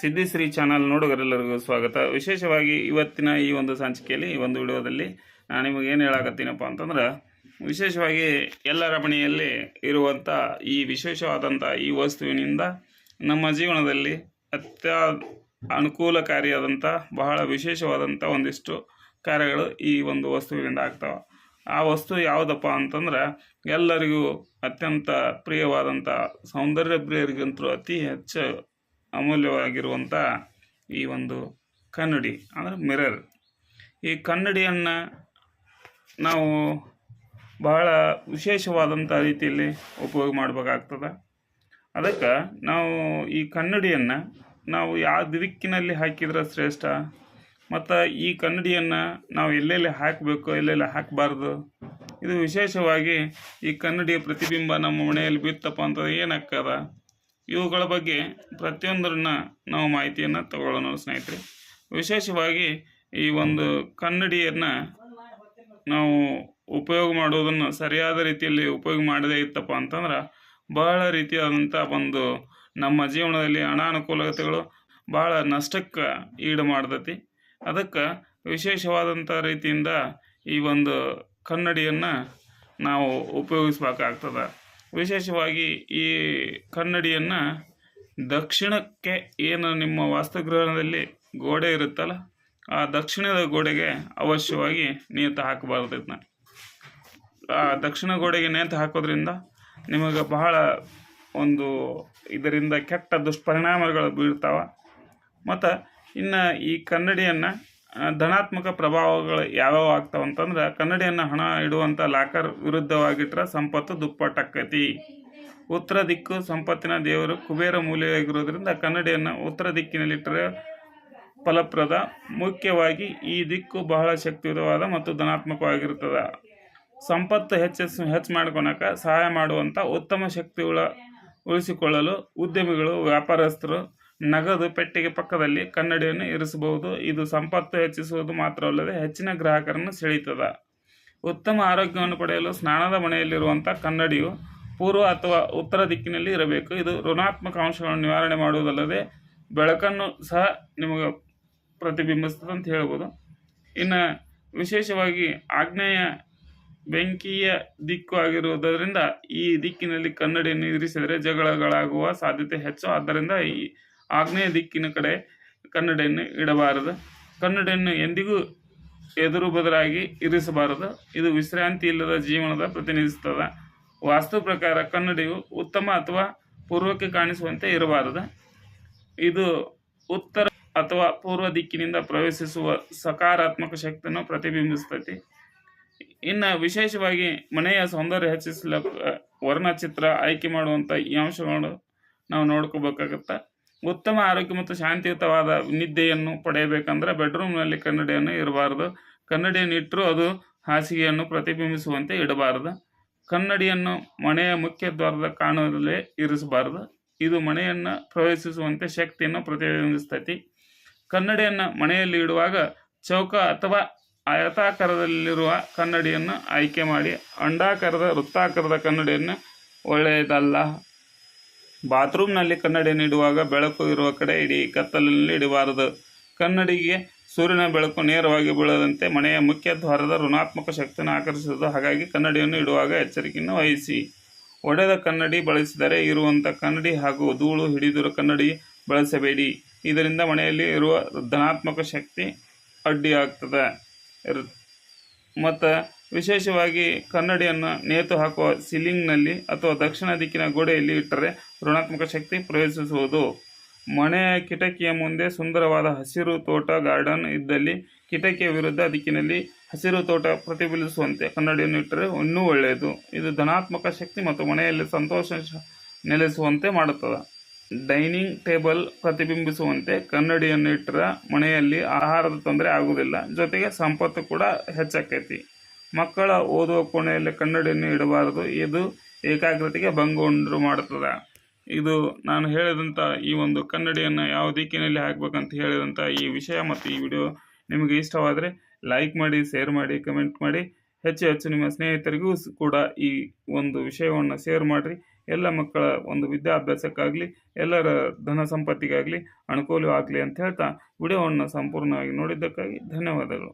ಸಿದ್ಧಿಶ್ರೀ channel ನೋಡುಗರೆಲ್ಲರಿಗೂ ಸ್ವಾಗತ. ವಿಶೇಷವಾಗಿ ಇವತ್ತಿನ ಈ ಒಂದು ಸಂಚಿಕೆಯಲ್ಲಿ, ಈ ಒಂದು ವಿಡಿಯೋದಲ್ಲಿ ನಾನು ನಿಮಗೆ ಏನು ಹೇಳಕತ್ತೀನಪ್ಪ ಅಂತಂದ್ರೆ, ವಿಶೇಷವಾಗಿ ಎಲ್ಲರ ಮನೆಯಲ್ಲಿ ಇರುವಂಥ ಈ ವಿಶೇಷವಾದಂಥ ಈ ವಸ್ತುವಿನಿಂದ ನಮ್ಮ ಜೀವನದಲ್ಲಿ ಅತ್ಯ ಅನುಕೂಲಕಾರಿಯಾದಂಥ ಬಹಳ ವಿಶೇಷವಾದಂಥ ಒಂದಿಷ್ಟು ಕಾರ್ಯಗಳು ಈ ಒಂದು ವಸ್ತುವಿನಿಂದ ಆಗ್ತಾವೆ. ಆ ವಸ್ತು ಯಾವುದಪ್ಪ ಅಂತಂದ್ರೆ, ಎಲ್ಲರಿಗೂ ಅತ್ಯಂತ ಪ್ರಿಯವಾದಂಥ ಸೌಂದರ್ಯ ಪ್ರಿಯರಿಗಂತೂ ಅತಿ ಹೆಚ್ಚು ಅಮೂಲ್ಯವಾಗಿರುವಂಥ ಈ ಒಂದು ಕನ್ನಡಿ, ಅಂದರೆ ಮಿರರ್ ಈ ಕನ್ನಡಿಯನ್ನು ನಾವು ಬಹಳ ವಿಶೇಷವಾದಂಥ ರೀತಿಯಲ್ಲಿ ಉಪಯೋಗ ಮಾಡಬೇಕಾಗ್ತದೆ. ಅದಕ್ಕೆ ನಾವು ಈ ಕನ್ನಡಿಯನ್ನು ನಾವು ಯಾವ ದಿಕ್ಕಿನಲ್ಲಿ ಹಾಕಿದ್ರೆ ಶ್ರೇಷ್ಠ, ಮತ್ತು ಈ ಕನ್ನಡಿಯನ್ನು ನಾವು ಎಲ್ಲೆಲ್ಲಿ ಹಾಕಬೇಕು, ಎಲ್ಲೆಲ್ಲಿ ಹಾಕಬಾರ್ದು? ಇದು ವಿಶೇಷವಾಗಿ ಈ ಕನ್ನಡಿಯ ಪ್ರತಿಬಿಂಬ ನಮ್ಮ ಮನೆಯಲ್ಲಿ ಬಿತ್ತಪ್ಪ ಅಂತ ಏನಾಗ್ತದ? ಇವುಗಳ ಬಗ್ಗೆ ಪ್ರತಿಯೊಂದರನ್ನ ನಾವು ಮಾಹಿತಿಯನ್ನು ತಗೊಳ್ಳೋಣ ಸ್ನೇಹಿತರೆ. ವಿಶೇಷವಾಗಿ ಈ ಒಂದು ಕನ್ನಡಿಯನ್ನು ನಾವು ಉಪಯೋಗ ಮಾಡೋದನ್ನು ಸರಿಯಾದ ರೀತಿಯಲ್ಲಿ ಉಪಯೋಗ ಮಾಡದೇ ಇತ್ತಪ್ಪ ಅಂತಂದ್ರೆ ಬಹಳ ರೀತಿಯಾದಂಥ ಒಂದು ನಮ್ಮ ಜೀವನದಲ್ಲಿ ಅನಾನುಕೂಲತೆಗಳು ಭಾಳ ನಷ್ಟಕ್ಕೆ ಈಡು ಮಾಡ್ತತಿ. ಅದಕ್ಕೆ ವಿಶೇಷವಾದಂಥ ರೀತಿಯಿಂದ ಈ ಒಂದು ಕನ್ನಡಿಯನ್ನು ನಾವು ಉಪಯೋಗಿಸ್ಬೇಕಾಗ್ತದೆ. ವಿಶೇಷವಾಗಿ ಈ ಕನ್ನಡಿಯನ್ನು ದಕ್ಷಿಣಕ್ಕೆ ಏನು ನಿಮ್ಮ ವಾಸ್ತುಗೃಹದಲ್ಲಿ ಗೋಡೆ ಇರುತ್ತಲ್ಲ, ಆ ದಕ್ಷಿಣದ ಗೋಡೆಗೆ ಅವಶ್ಯವಾಗಿ ನೇತು ಹಾಕಬಾರ್ದು ಇದನ್ನ ಆ ದಕ್ಷಿಣ ಗೋಡೆಗೆ ನೇತು ಹಾಕೋದ್ರಿಂದ ನಿಮಗೆ ಬಹಳ ಒಂದು ಇದರಿಂದ ಕೆಟ್ಟ ದುಷ್ಪರಿಣಾಮಗಳು ಬೀಳ್ತಾವೆ. ಮತ್ತು ಇನ್ನು ಈ ಕನ್ನಡಿಯನ್ನು ಧನಾತ್ಮಕ ಪ್ರಭಾವಗಳು ಯಾವ್ಯಾವ ಆಗ್ತಾವ ಅಂತಂದ್ರೆ ಕನ್ನಡಿಯನ್ನು ಹಣ ಇಡುವಂಥ ಲಾಕರ್ ವಿರುದ್ಧವಾಗಿಟ್ರೆ ಸಂಪತ್ತು ದುಪ್ಪಟ್ಟಾಕೈತಿ ಉತ್ತರ ದಿಕ್ಕು ಸಂಪತ್ತಿನ ದೇವರು ಕುಬೇರ ಮೂಲೆಯಾಗಿರೋದ್ರಿಂದ ಕನ್ನಡಿಯನ್ನು ಉತ್ತರ ದಿಕ್ಕಿನಲ್ಲಿಟ್ಟರೆ ಫಲಪ್ರದ, ಮುಖ್ಯವಾಗಿ ಈ ದಿಕ್ಕು ಬಹಳ ಶಕ್ತಿಯುತವಾದ ಮತ್ತು ಧನಾತ್ಮಕವಾಗಿರುತ್ತದೆ ಸಂಪತ್ತು ಹೆಚ್ಚಿಸ್ ಹೆಚ್ಚು ಮಾಡ್ಕೊಳಕ ಸಹಾಯ ಮಾಡುವಂಥ ಉತ್ತಮ ಶಕ್ತಿಗಳ ಉಳಿಸಿಕೊಳ್ಳಲು ಉದ್ಯಮಿಗಳು, ವ್ಯಾಪಾರಸ್ಥರು ನಗದು ಪೆಟ್ಟಿಗೆ ಪಕ್ಕದಲ್ಲಿ ಕನ್ನಡಿಯನ್ನು ಇರಿಸಬಹುದು. ಇದು ಸಂಪತ್ತು ಹೆಚ್ಚಿಸುವುದು ಮಾತ್ರವಲ್ಲದೆ ಹೆಚ್ಚಿನ ಗ್ರಾಹಕರನ್ನು ಸೆಳೀತದೆ. ಉತ್ತಮ ಆರೋಗ್ಯವನ್ನು ಪಡೆಯಲು ಸ್ನಾನದ ಮನೆಯಲ್ಲಿರುವಂಥ ಕನ್ನಡಿಯು ಪೂರ್ವ ಅಥವಾ ಉತ್ತರ ದಿಕ್ಕಿನಲ್ಲಿ ಇರಬೇಕು. ಇದು ಋಣಾತ್ಮಕ ಅಂಶಗಳನ್ನು ನಿವಾರಣೆ ಮಾಡುವುದಲ್ಲದೆ ಬೆಳಕನ್ನು ಸಹ ನಿಮಗೆ ಪ್ರತಿಬಿಂಬಿಸ್ತದೆ ಅಂತ ಹೇಳ್ಬೋದು. ಇನ್ನು ವಿಶೇಷವಾಗಿ ಆಗ್ನೇಯ ಬೆಂಕಿಯ ದಿಕ್ಕು ಆಗಿರುವುದರಿಂದ ಈ ದಿಕ್ಕಿನಲ್ಲಿ ಕನ್ನಡಿಯನ್ನು ಇರಿಸಿದರೆ ಜಗಳಗಳಾಗುವ ಸಾಧ್ಯತೆ ಹೆಚ್ಚು. ಆದ್ದರಿಂದ ಈ ಆಗ್ನೇಯ ದಿಕ್ಕಿನ ಕಡೆ ಕನ್ನಡಿಯನ್ನು ಇಡಬಾರದು. ಕನ್ನಡಿಯನ್ನು ಎಂದಿಗೂ ಎದುರು ಬದಲಾಗಿ ಇರಿಸಬಾರದು. ಇದು ವಿಶ್ರಾಂತಿ ಇಲ್ಲದ ಜೀವನದ ಪ್ರತಿನಿಧಿಸುತ್ತದೆ. ವಾಸ್ತು ಪ್ರಕಾರ ಕನ್ನಡಿಯು ಉತ್ತಮ ಅಥವಾ ಪೂರ್ವಕ್ಕೆ ಕಾಣಿಸುವಂತೆ ಇರಬಾರದು. ಇದು ಉತ್ತರ ಅಥವಾ ಪೂರ್ವ ದಿಕ್ಕಿನಿಂದ ಪ್ರವೇಶಿಸುವ ಸಕಾರಾತ್ಮಕ ಶಕ್ತಿಯನ್ನು ಪ್ರತಿಬಿಂಬಿಸ್ತೈತಿ ಇನ್ನು ವಿಶೇಷವಾಗಿ ಮನೆಯ ಸೌಂದರ್ಯ ಹೆಚ್ಚಿಸಲು ವರ್ಣಚಿತ್ರ ಆಯ್ಕೆ ಮಾಡುವಂಥ ಈ ಅಂಶಗಳು ನಾವು ನೋಡ್ಕೋಬೇಕಾಗತ್ತೆ. ಉತ್ತಮ ಆರೋಗ್ಯ ಮತ್ತು ಶಾಂತಿಯುತವಾದ ನಿದ್ದೆಯನ್ನು ಪಡೆಯಬೇಕಂದ್ರೆ ಬೆಡ್ರೂಮ್ನಲ್ಲಿ ಕನ್ನಡಿಯನ್ನು ಇರಬಾರದು ಕನ್ನಡಿಯನ್ನು ಇಟ್ಟರೂ ಅದು ಹಾಸಿಗೆಯನ್ನು ಪ್ರತಿಬಿಂಬಿಸುವಂತೆ ಇಡಬಾರದು. ಕನ್ನಡಿಯನ್ನು ಮನೆಯ ಮುಖ್ಯ ದ್ವಾರದ ಕಾಣುವಲ್ಲೇ ಇರಿಸಬಾರದು. ಇದು ಮನೆಯನ್ನು ಪ್ರವೇಶಿಸುವಂತೆ ಶಕ್ತಿಯನ್ನು ಪ್ರತಿಬಿಂಬಿಸ್ತೈತಿ. ಕನ್ನಡಿಯನ್ನು ಮನೆಯಲ್ಲಿ ಇಡುವಾಗ ಚೌಕ ಅಥವಾ ಆಯತಾಕಾರದಲ್ಲಿರುವ ಕನ್ನಡಿಯನ್ನು ಆಯ್ಕೆ ಮಾಡಿ ಅಂಡಾಕಾರದ ವೃತ್ತಾಕಾರದ ಕನ್ನಡಿಯನ್ನು ಒಳ್ಳೆಯದಲ್ಲ. ಬಾತ್ರೂಮ್ನಲ್ಲಿ ಕನ್ನಡಿಯನ್ನು ಇಡುವಾಗ ಬೆಳಕು ಇರುವ ಕಡೆ ಇಡಿ ಕತ್ತಲಿನಲ್ಲಿ ಇಡಬಾರದು. ಕನ್ನಡಿಗೆ ಸೂರ್ಯನ ಬೆಳಕು ನೇರವಾಗಿ ಬೀಳದಂತೆ ಮನೆಯ ಮುಖ್ಯ ದ್ವಾರದ ಋಣಾತ್ಮಕ ಶಕ್ತಿಯನ್ನು ಆಕರ್ಷಿಸುವುದು. ಹಾಗಾಗಿ ಕನ್ನಡಿಯನ್ನು ಇಡುವಾಗ ಎಚ್ಚರಿಕೆಯನ್ನು ವಹಿಸಿ. ಒಡೆದ ಕನ್ನಡಿ ಬಳಸಿದರೆ ಇರುವಂಥ ಕನ್ನಡಿ ಹಾಗೂ ಧೂಳು ಹಿಡಿದಿರುವ ಕನ್ನಡಿ ಬಳಸಬೇಡಿ. ಇದರಿಂದ ಮನೆಯಲ್ಲಿ ಇರುವ ಧನಾತ್ಮಕ ಶಕ್ತಿ ಅಡ್ಡಿಯಾಗ್ತದೆ. ಮತ್ತು ವಿಶೇಷವಾಗಿ ಕನ್ನಡಿಯನ್ನು ನೇತು ಹಾಕುವ ಸೀಲಿಂಗ್ನಲ್ಲಿ ಅಥವಾ ದಕ್ಷಿಣ ದಿಕ್ಕಿನ ಗೋಡೆಯಲ್ಲಿ ಇಟ್ಟರೆ ಋಣಾತ್ಮಕ ಶಕ್ತಿ ಪ್ರವೇಶಿಸುವುದು. ಮನೆಯ ಕಿಟಕಿಯ ಮುಂದೆ ಸುಂದರವಾದ ಹಸಿರು ತೋಟ ಗಾರ್ಡನ್ ಇದ್ದಲ್ಲಿ ಕಿಟಕಿಯ ವಿರುದ್ಧ ದಿಕ್ಕಿನಲ್ಲಿ ಹಸಿರು ತೋಟ ಪ್ರತಿಫಲಿಸುವಂತೆ ಕನ್ನಡಿಯನ್ನು ಇಟ್ಟರೆ ಇನ್ನೂ ಒಳ್ಳೆಯದು. ಇದು ಧನಾತ್ಮಕ ಶಕ್ತಿ ಮತ್ತು ಮನೆಯಲ್ಲಿ ಸಂತೋಷ ನೆಲೆಸುವಂತೆ ಮಾಡುತ್ತದೆ. ಡೈನಿಂಗ್ ಟೇಬಲ್ ಪ್ರತಿಬಿಂಬಿಸುವಂತೆ ಕನ್ನಡಿಯನ್ನು ಇಟ್ಟರೆ ಮನೆಯಲ್ಲಿ ಆಹಾರದ ತೊಂದರೆ ಆಗುವುದಿಲ್ಲ. ಜೊತೆಗೆ ಸಂಪತ್ತು ಕೂಡ ಹೆಚ್ಚಾಕೈತಿ. ಮಕ್ಕಳ ಓದುವ ಕೋಣೆಯಲ್ಲಿ ಕನ್ನಡಿಯನ್ನು ಇಡಬಾರದು. ಇದು ಏಕಾಗ್ರತೆಗೆ ಭಂಗ ಉಂಟು ಮಾಡುತ್ತದೆ. ಇದು ನಾನು ಹೇಳಿದಂಥ ಈ ಒಂದು ಕನ್ನಡಿಯನ್ನು ಯಾವ ದಿಕ್ಕಿನಲ್ಲಿ ಹಾಕಬೇಕಂತ ಹೇಳಿದಂಥ ಈ ವಿಷಯ ಮತ್ತು ಈ ವಿಡಿಯೋ ನಿಮಗೆ ಇಷ್ಟವಾದರೆ ಲೈಕ್ ಮಾಡಿ, ಶೇರ್ ಮಾಡಿ, ಕಮೆಂಟ್ ಮಾಡಿ. ಹೆಚ್ಚು ಹೆಚ್ಚು ನಿಮ್ಮ ಸ್ನೇಹಿತರಿಗೂ ಕೂಡ ಈ ಒಂದು ವಿಷಯವನ್ನು ಶೇರ್ ಮಾಡಿರಿ. ಎಲ್ಲ ಮಕ್ಕಳ ಒಂದು ವಿದ್ಯಾಭ್ಯಾಸಕ್ಕಾಗಲಿ, ಎಲ್ಲರ ಧನ ಸಂಪತ್ತಿಗಾಗಲಿ ಅನುಕೂಲವಾಗಲಿ ಅಂತ ಹೇಳ್ತಾ ವಿಡಿಯೋವನ್ನು ಸಂಪೂರ್ಣವಾಗಿ ನೋಡಿದ್ದಕ್ಕಾಗಿ ಧನ್ಯವಾದಗಳು.